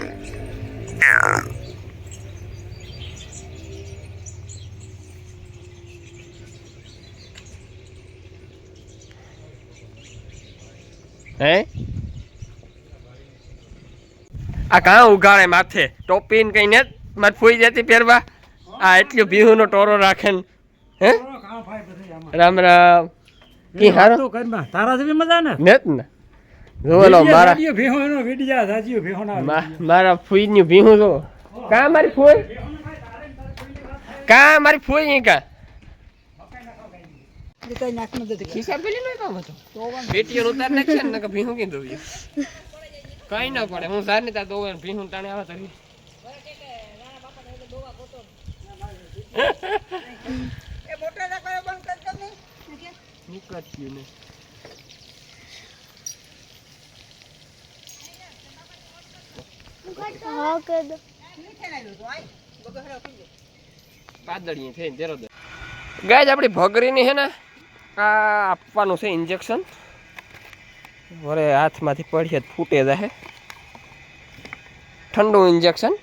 હે? આ કાં ઉગાડે માથે. ટોપી ને કઈ ને મત ફૂઈ જતી પહેરવા? આ એટલું ભીહું નો ટોરો રાખે ને. હે? રામ રામ. કી હારો? તારા જેવી મજા ને? ને ને. જોલો મારા વીડિયો ભેહોનો વીડિયો સાચી ભેહોના મા- મારા ફૂઈ ની ભીહું જો કા મારી ફૂઈ? કા મારી ફૂઈ અહીં કા? કઈ ન પડે હું સારની તાર દોવે ભીહું તાણે આવે તો નીકળ્યું ને. ગાય આપણી ભગરીની હે ને, આ આપવાનું છે ઇન્જેક્શન વરે હાથમાંથી પડીએ ફૂટે જાય ઠંડુ ઇન્જેક્શન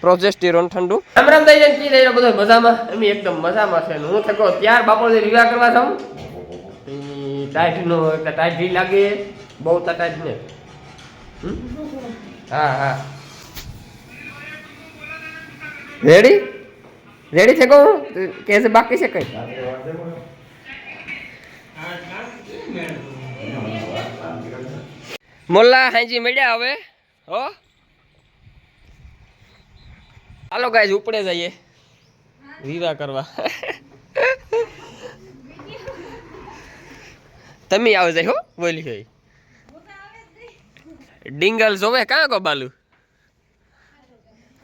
પ્રોજેસ્ટિરોન ઠંડુ. રામ રામ દઈ કી રહ્યો બધો મજામાં? એમ એકદમ મજામાં છે. હું થકો ત્યાર બાપોજી વિવાહ કરવા જાઉં. ટાઈટ નો ટાઈટ ઢીલ લાગે બહુ ટાઈટ ને હા હા રેડી રેડી છે કહું કે બાકી છે કઈ મોલ્લા હાજી મળ્યા હવે હો હાલો ગાય ઉપડે જઈએ વિવાહ કરવા તમે આવે જાય હો, બોલી હોય. ડિંગલ જોવે કાં કો બાલુ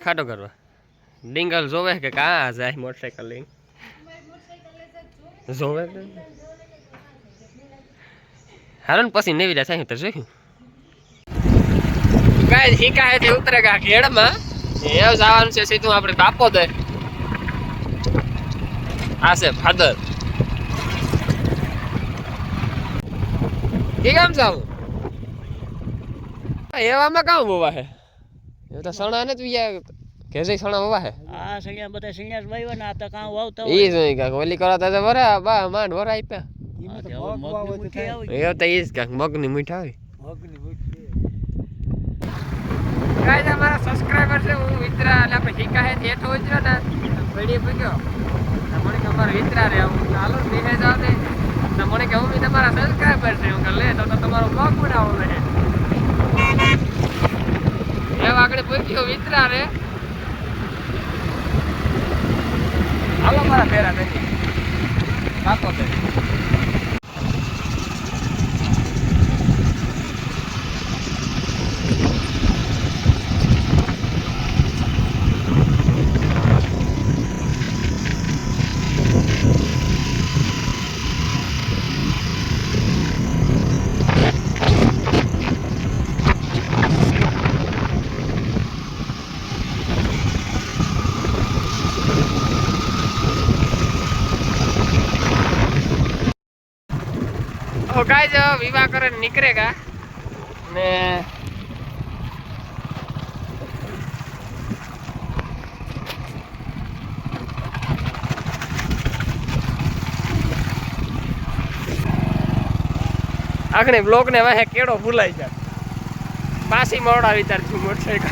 ખાટો કરવા. ડિંગલ જોવે કે કાં જાય મોટરસાયકલ લઈને? જોવે. હાલો ને પછી નવી રહ્યા સાહેબ તો જોયું. કાંઈ હીકા તે ઉતરે કા ખેડમાં. એ જવાનું છે સીધું આપણે બાપોદર આ છે ફાધર કે કામ જાવ? એવામાં કામ બોવા હે? એ તો સણા ને તું. યાર કે છે સણા બોવા હે આ સણિયા બધા સણિયા જ ને આ તો કાં વાવતા ઈ જોઈ કાંક. ઓલી કરા તો વરા બા માંડ વરા આપ્યા. એ તો ઈ કાંક મગની મીઠા હોય મગની મીઠી. ગાઈસ અમારા સબસ્ક્રાઇબર છે હું મિત્રા એટલે આપણે ઠીકા હે હેઠો ઉતર્યો ને પડી પગ્યો મને અમારા વિતરા રે હું ચાલો બેહે જાવ દે તો મને કે હું બી તમારા સબસ્ક્રાઈબર છે. હું લે, તો તમારો બ્લોગ બનાવો લે એ આગળ પૂછ્યો વિતરા રે. હાલો, મારા ફેરા નથી કાકો દે તો ગાઈસ વિવાહ કરે નીકળેગા ને આગળ બ્લોક ને વાહે કેડો ભૂલાઈ જાય. પાસી મોડા છું મોટરસાઇકલ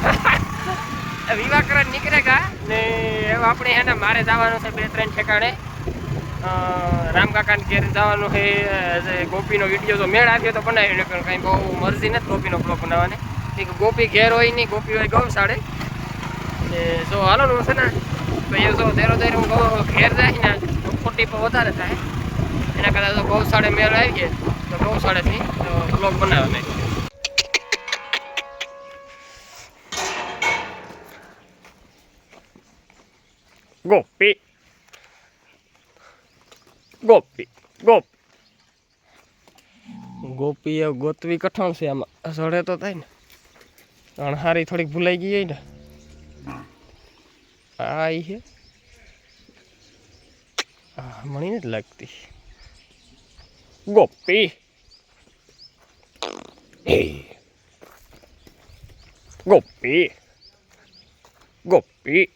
વિવાહ કરે નીકળેગા ને આપણે એને મારે જવાનું છે બે ત્રણ ઠેકાણે. અ, રામ કાકાને ઘેર જવાનું છે. ગોપીનો વીડિયો તો મેળ આવ્યો તો બનાવી નકર કાંઈ બહુ મરજી નથી ગોપીનો બ્લોગ બનાવવાની. કેમ કે ગોપી ઘેર હોય નહીં ગોપી હોય ગૌશાળે. ને જો હાલો ને છે ને એ જો ધેરો ધેર હું ઘેર જાય ને ખોટી પર વધારે થાય. એના કરતાં તો ગૌશાળે મેળ આવી જાય તો ગૌશાળેથી તો બ્લોગ બનાવે મેં ગોપી. ગોપી ગોપી. ગોપી એ ગોતવી કઠણ છે આમાં. સડે તો થાય ને. અણહારી થોડીક ભૂલાઈ ગઈ હોય ને. આ ઈ છે. આ મણી નથી લાગતી. ગોપી. Hey. ગોપી. ગોપી.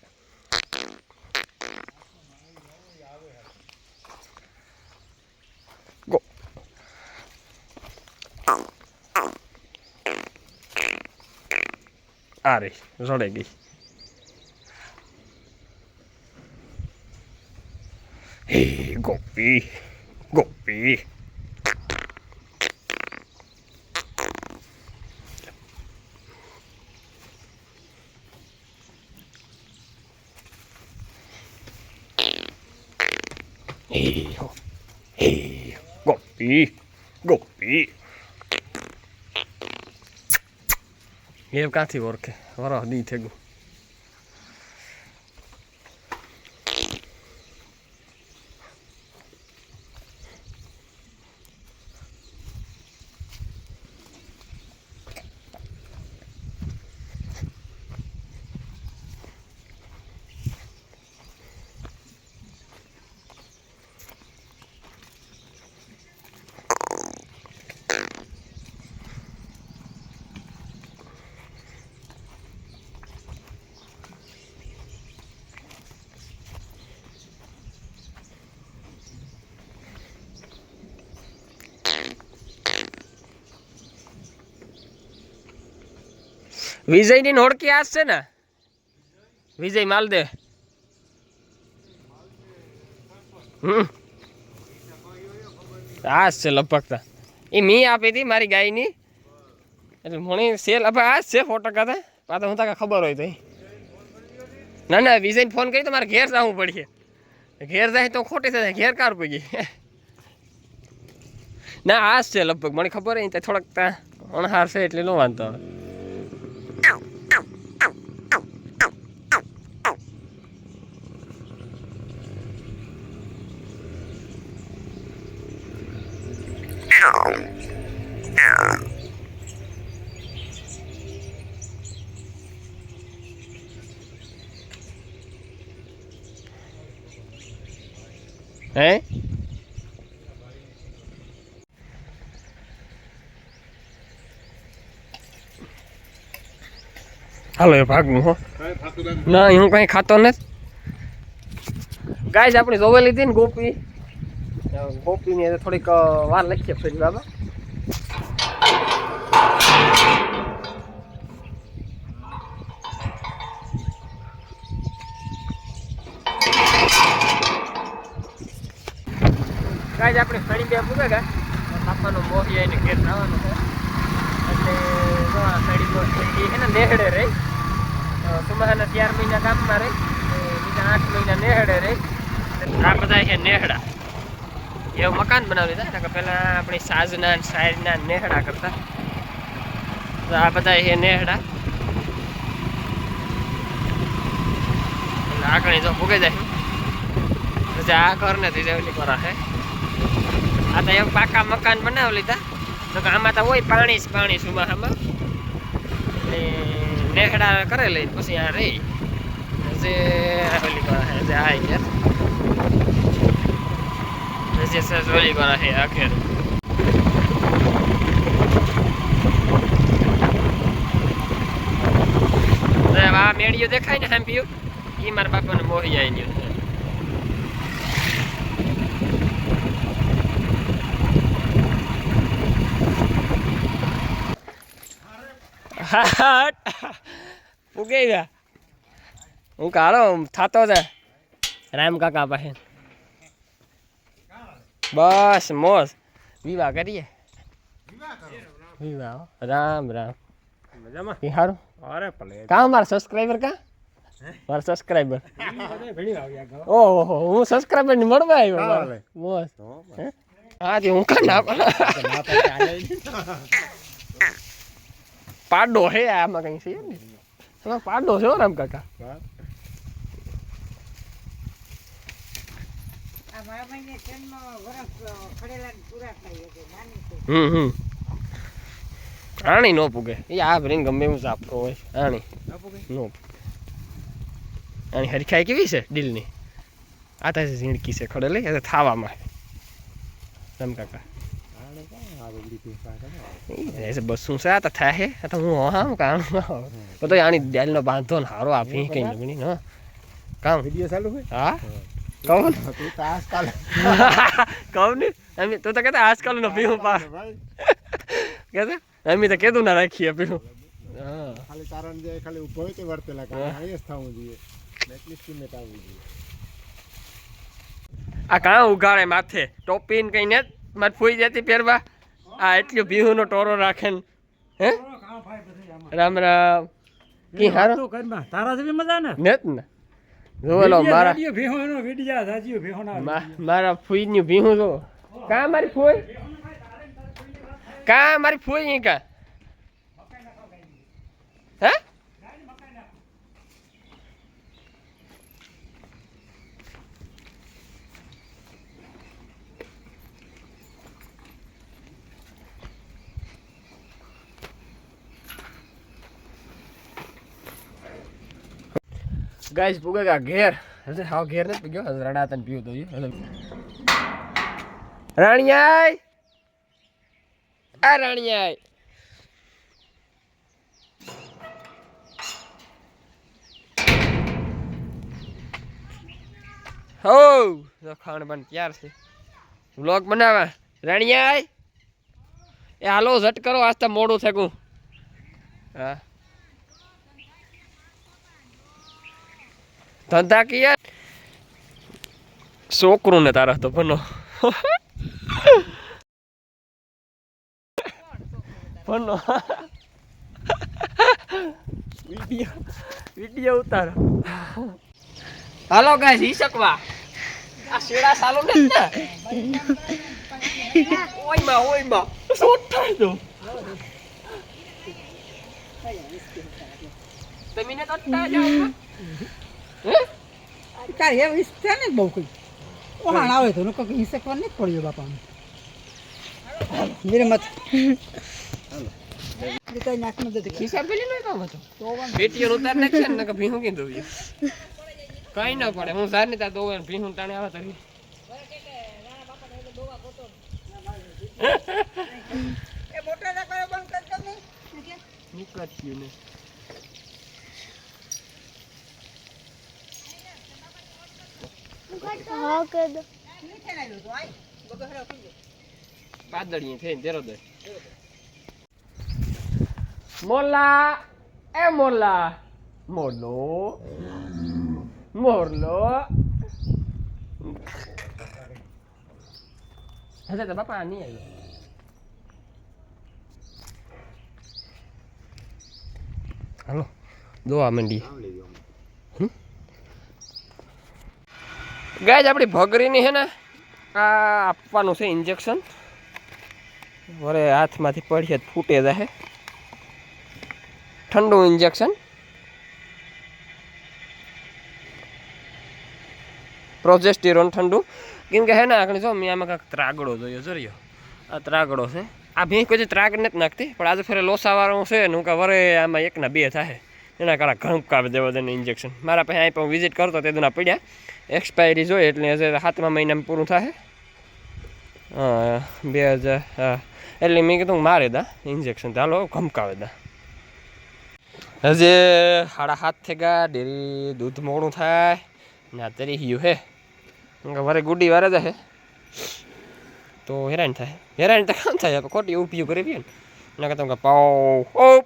આ રહી રડે ગઈ હે ગોપી ગોપી હે હો હે ગોપી એ ક્યાંથી ઓળખે વરહ દી થઈ વિજયની નોળકી આ છે ને? વિજય માલદે આ છે લપકતા એ મી આપી હતી મારી ગાયની. એટલે મને સેલ આપણે આ છે ફોટો કાતા પાછા હું તાકે ખબર હોય તો ના ના, વિજયને ફોન કરી તો મારે ઘેર જવું પડીએ ઘેર જાય તો ખોટી થાય ઘેર કાર પડી ના આ છે લગભગ, મને ખબર હોય ત્યાં તો થોડાક ત્યાં અણહાર છે એટલે નો વાંધો આવે હે હાલો, એ ભાગનું હો. ના હું કઈ ખાતો નથી. ગાય આપણે જોવે લીધી ને ગોપી. ગોપીની થોડીક વાર લખીએ ફરી, બાબા. ગાય આપણે ફરી બે પૂરે ગા પાપાનો મોહી આવીને ઘેર જવાનું એટલે સાડી તો એ છે ને, નેહડે રહી. સુમાહાના ચાર મહિના ગામમાં રહી બીજા આઠ મહિના નેહડે રહી. આ બધા છે નેહડા. એવું મકાન બનાવી દીધા નકર પહેલા આપણી સાજના ને શાયરીના નેહડા કરતા. આ બધા છે નેહડા. એટલે આગળ જો ભૂગે જાય. આ ઘર નથી ઓલી કરા છે આ તો એમ પાકા મકાન બનાવી લીધા. તો કે આમાં તો હોય પાણી જ પાણી સુમાહામાં. એટલે નેહડા કરે લઈ પછી આ રહી. જે ઓલી કરે જે આ કરા છે આખેર. આ મેળીઓ દેખાય ને સાંભળ્યું? એ મારા બાપાને મોહી આવી ગયો ઉગે ગયા હું કાળો થાતો છે રામ કાકા પાસે બસ મોજ વિવાહ કરીએ વિવાહ હો. રામ રામ મજામાં એ સારું અરે ભલે કા મારા સબસ્ક્રાઈબર કા મારા સબસ્ક્રાઈબર ભણી આવ્યા ગયો ઓહો હું સબસ્ક્રાઈબરની મળવા આવ્યો હા, મારે. હવે. મોજ હે? હા તે હું કા ના પાડો હે આમાં કઈ છે ને એમાં પાડો છે હો રામ કાકા. હમ હમ. આણી નો પૂગે. એ આ ભરીને ગમે એવું સાપરો હોય. આણી નો પૂગે? આણી હરખાઈ કેવી છે દિલની? આ થાય ઝીણકી છે ખડેલી એ થાવામાં રામ કાકા આ બધી ભેંસ પાસે ને. એસે બસું છે તો થાય હે તો હું હા કામ બધો આની દાલનો બાંધો ને હારો આપી કઈ નગણી ન કામ. વિડિયો ચાલુ હોય? હા? કહું આજકાલ કહું ને. એમ તો તો કહેતા આજકાલ નો પીવું પા કહેતા એમ તો કીધું ના રાખીએ પીવું હા. ખાલી તારણ જે ખાલી ઊભો હોય તે વર્તેલા કામ આયસ થવું જોઈએ. એટલીસ્ટ કિંમત આવવી જોઈએ. આ કાં ઉગાડે માથે. ટોપી ને કઈ ને મારે ફૂઈ જતી પહેરવા. આ એટલું ભીહું નો ટોરો રાખે ને હે? રામ રામ. કી હારો? તારા જેવી મજા ને? નેત ને. જોવેલો મારા ભેહોનો વિડિયા સાજીઓ ભેહોના મા- મારા ફૂઈ નું ભીહું જો. કા મારી ફૂઈ? કા મારી ફૂઈ કા હે? ગાઈસ પૂગે કા ઘેર. હજે હાવ ઘેર નથી ગયો, હજે રડા તને પીવું તો હજે. રાણીયાય! આ રાણીયાય! હો! ખાણ પણ તૈયાર છે? વ્લોગ બનાવવા. રાણીયાય! એ હાલો, ઝટ કરો, આજ તો મોડું થયું. હા. ધંધા કિયા? છોકરું ને તારા તો ભનો ભનો વીડિયો વીડિયો ઉતારો. હાલો ગાઈસ ઈ શકવા. આ શેડા સાલો ને ઓયમાં ઓયમાં શોટ થાય તો? તમે ને તો જાવ હે? તારે એવું ઈચ્છા ને બહુ કંઈ? ઓહાણ આવે તો લોકો કઈ હિંસકવા નહીં પડ્યો બાપાને. મેરે મત કઈ નાખનું દે ખિસ્સા પેલી નો કામ હતો પેટીઓ ઉતાર નાખશે ને કે ભીહું કીધું ઈ. કઈ ન પડે. હું સાર ને તાર દોવે ને ભીહું તાણે આવે તરી એ નીકળ્યું ને. બગો હરો પીજો પાદળીએ થઈને તેરો દે. મોલા એ મોલા મોલો મોરલો હજે તો બાપા નહીં આવ્યો. હાલો દોવા મંડી. ગાય આપણી ભગરીની છે ને, આ આપવાનું છે ઇન્જેક્શન વરે હાથમાંથી પડશે ફૂટે જાહે. ઠંડુ ઇન્જેક્શન પ્રોજેસ્ટિરોન ઠંડુ. કેમ કે હે ને આપણે જો, મેં આમાં કાંઈક ત્રાગડો જોયો જોયો આ ત્રાગડો છે. આ ભીંક કોઈ ત્રાગ નથી નાખતી, પણ આજે ફરે લોસાવાળો છે ને, હું કે વરે આમાં એકના બે થાય એના કારણે ઘણકાવી દેવા તેને ઇન્જેક્શન મારા પાસે અહીં પણ વિઝિટ કરતો તે દુના પડ્યા. એક્સપાયરી જોઈએ એટલે હશે સાતમા મહિનામાં પૂરું થાય હા, બે હજાર, હા. એટલે મેં કીધું મારે દા ઇન્જેક્શન ચાલો ઘમકાવે દા. હજે સાડા હાથ થઈ ગયા, ડેરી દૂધ મોડું થાય. ને, તરી ગયું હે. વારે ગુડી વારે હે. તો હેરાન થાય. હેરાન તો કામ થાય ખોટી ઉપયોગ કરી ને. એના કરતા પાઉ ઓ